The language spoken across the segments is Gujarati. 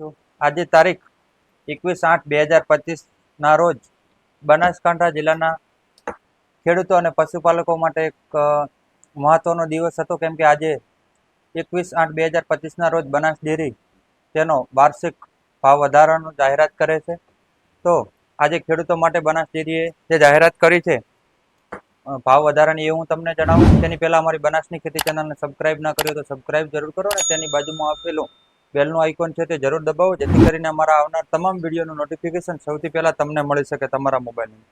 આજે તારીખ એકવીસ આઠ બે હજાર પચીસના રોજ બનાસકાંઠા જિલ્લાના ખેડૂતો અને પશુપાલકો માટે એક અ, મહત્વનો દિવસ હતો કેમ કે આજે એકવીસ આઠ બે હજાર પચીસના રોજ બનાસ ડેરી તેનો વાર્ષિક ભાવ વધારાનો જાહેરાત કરે છે. તો આજે ખેડૂતો માટે બનાસ ડેરીએ જે જાહેરાત કરી છે ભાવ વધારાની એ હું તમને જણાવું તેની પહેલાં અમારી બનાસની ખેતી ચેનલને સબસ્ક્રાઇબ ના કર્યો તો સબસ્ક્રાઇબ જરૂર કરો અને તેની બાજુમાં આપેલું બેલનું આઇકોન છે તે જરૂર દબાવો, જેથી કરીને અમારા આવનાર તમામ વિડીયોનું નોટિફિકેશન સૌથી પહેલાં તમને મળી શકે તમારા મોબાઈલની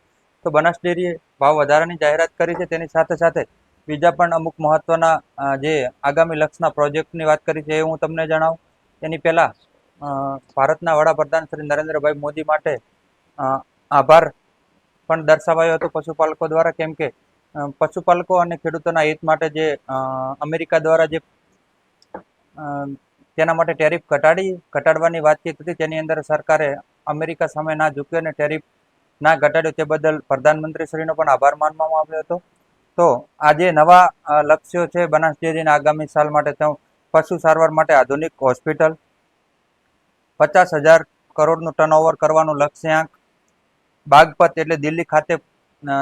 તો બનાસ ડેરીએ ભાવ વધારાની જાહેરાત કરી છે, તેની સાથે સાથે બીજા પણ અમુક મહત્વના જે આગામી લક્ષના પ્રોજેક્ટની વાત કરી છે એ હું તમને જણાવું. તેની પહેલાં ભારતના વડાપ્રધાન શ્રી નરેન્દ્રભાઈ મોદી માટે આભાર પણ દર્શાવાયો હતો પશુપાલકો દ્વારા, કેમ કે પશુપાલકો અને ખેડૂતોના હિત માટે જે અમેરિકા દ્વારા જે તેના માટે ટેરિફ ઘટાડી, ઘટાડવાની વાતચીત હતી. તેની અંદર સરકારે અમેરિકા સામે ના ઝૂક્યો અને ટેરિફ ના ઘટાડ્યો તે બદલ પ્રધાનમંત્રીશ્રીનો પણ આભાર માનવામાં આવ્યો હતો. તો આજે નવા લક્ષ્યો છે બનાસ ડેરીના આગામી સાલ માટે તેઓ પશુ સારવાર માટે આધુનિક હોસ્પિટલ. પચાસ હજાર કરોડનું ટર્નઓવર કરવાનું લક્ષ્યાંક બાગપત એટલે દિલ્હી ખાતે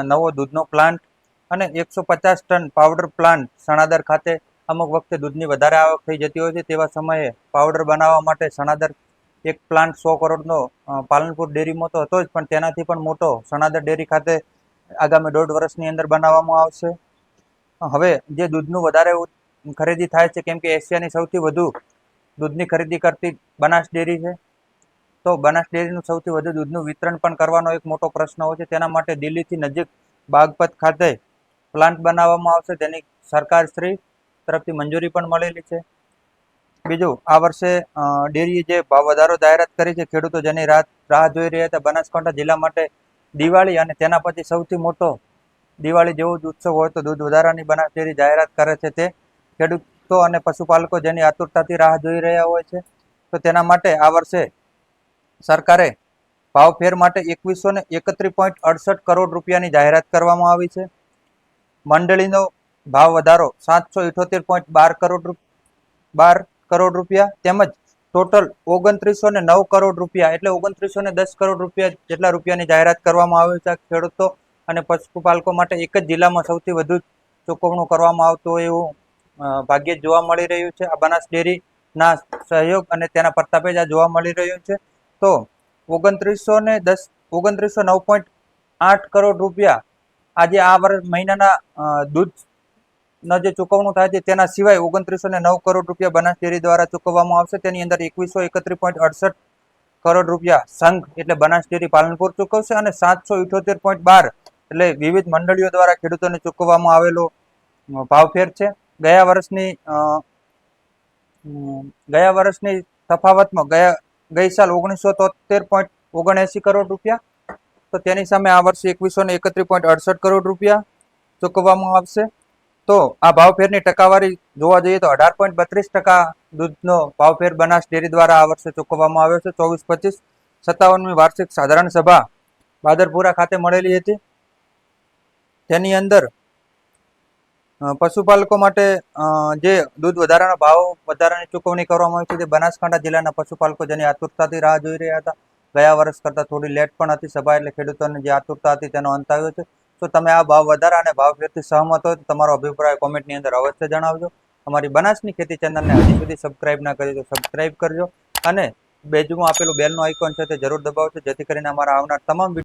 નવો દૂધનો પ્લાન્ટ અને એકસો પચાસ ટન પાવડર પ્લાન્ટ સણાદર ખાતે અમુક વખતે દૂધની વધારે આવક થઈ જતી હોય છે, તેવા સમયે પાવડર બનાવવા માટે સણાદર એક પ્લાન્ટ સો કરોડનો પાલનપુર ડેરીમાં તો હતો જ, પણ તેનાથી પણ મોટો સણાદર ડેરી ખાતે આગામી દોઢ વર્ષની અંદર બનાવવામાં આવશે. હવે જે દૂધનું વધારે ખરીદી થાય છે, કેમ કે એશિયાની સૌથી વધુ દૂધની ખરીદી કરતી બનાસ ડેરી છે, તો બનાસ ડેરીનું સૌથી વધુ દૂધનું વિતરણ પણ કરવાનો એક મોટો પ્રશ્ન હોય છે. તેના માટે દિલ્હીથી નજીક બાગપત ખાતે પ્લાન્ટ બનાવવામાં આવશે. તેની સરકારશ્રી તરફથી મંજૂરી પણ મળેલી છે. બીજું, આ વર્ષે ડેરીએ જે ભાવ વધારો જાહેરાત કરી છે, ખેડૂતો જેની રાહ રાહ જોઈ રહ્યા હતા, બનાસકાંઠા જિલ્લા માટે દિવાળી અને તેના પછી સૌથી મોટો દિવાળી જેવો જ ઉત્સવ હોય તો દૂધ વધારાની બનાસ, ડેરી જાહેરાત કરે છે તે ખેડૂતો અને પશુપાલકો જેની આતુરતાથી રાહ જોઈ રહ્યા હોય છે. તો તેના માટે આ વર્ષે સરકારે ભાવફેર માટે એકવીસો ને એકત્રીસ પોઈન્ટ અડસઠ કરોડ રૂપિયાની જાહેરાત કરવામાં આવી છે. મંડળીનો ભાવ વધારો સાતસો ઇઠોતેર પોઈન્ટ બાર કરોડ બાર કરોડ રૂપિયા તેમજ ટોટલ ઓગણત્રીસો ને નવ કરોડ રૂપિયા એટલે ઓગણત્રીસો ને દસ કરોડ રૂપિયા જેટલા રૂપિયાની જાહેરાત કરવામાં આવી છે ખેડૂતો અને પશુપાલકો માટે એક જ જિલ્લામાં સૌથી વધુ ચૂકવણું કરવામાં આવતું હોય એવું ભાગ્યે જોવા મળી રહ્યું છે. આ બનાસ ડેરીના સહયોગ અને તેના પ્રતાપે જ આ જોવા મળી રહ્યું છે. તો ઓગણત્રીસો ને દસ, ઓગણત્રીસો નવ પોઈન્ટ આઠ કરોડ રૂપિયા આજે આ વર્ષ મહિનાના દૂધ જે ચૂકવણું થાય છે તેના સિવાય ઓગણત્રીસો ને નવ કરોડ રૂપિયા બનાસ ડેરી દ્વારા ચૂકવવામાં આવશે. તેની અંદર એકવીસો એકત્રીસ પોઈન્ટ અડસઠ કરોડ રૂપિયા સંઘ એટલે બનાસ ડેરી પાલનપુર ચૂકવશે અને સાતસો ઇઠોતેર પોઈન્ટ બાર એટલે વિવિધ મંડળીઓ દ્વારા ખેડૂતોને ચૂકવવામાં આવેલો ભાવફેર છે. ગયા વર્ષની ગયા વર્ષની તફાવતમાં ગયા, ગઈ સાલ ઓગણીસો તોતેર પોઈન્ટ ઓગણએંસી કરોડ રૂપિયા. તો તેની સામે આ વર્ષે એકવીસો ને એકત્રીસ પોઈન્ટ અડસઠ કરોડ રૂપિયા ચૂકવવામાં આવશે. તો આ ભાવફેરની ટકાવારી જોવા જઈએ તો અઢાર પોઈન્ટ બત્રીસ ટકા દૂધનો ભાવફેર બનાસ ડેરી દ્વારા આ વર્ષે ચૂકવવામાં આવ્યો છે. ચોવીસ, પચીસ, સત્તાવનમી વાર્ષિક સાધારણ સભા બાદરપુરા ખાતે મળેલી હતી. તેની અંદર પશુપાલકો માટે જે દૂધ વધારાના ભાવ વધારાની ચૂકવણી કરવામાં આવી છે તે બનાસકાંઠા જિલ્લાના પશુપાલકો જેની આતુરતાથી રાહ જોઈ રહ્યા હતા. ગયા વર્ષ કરતાં થોડી લેટ પણ હતી સભા એટલે ખેડૂતોની જે આતુરતા હતી તેનો અંત આવ્યો છે. તો તમે આ ભાવ વધારા અને ભાવ ફેરથી સહમત હોય તો તમારો અભિપ્રાય કોમેન્ટની અંદર અવશ્ય જણાવજો. અમારી બનાસની ખેતી ચેનલને હજી સુધી સબસ્ક્રાઇબ ના કરી તો સબસ્ક્રાઈબ કરજો. અને બેજુમાં આપેલું બેલનું આઇકોન છે તે જરૂર દબાવજો, જેથી કરીને અમારા આવનાર તમામ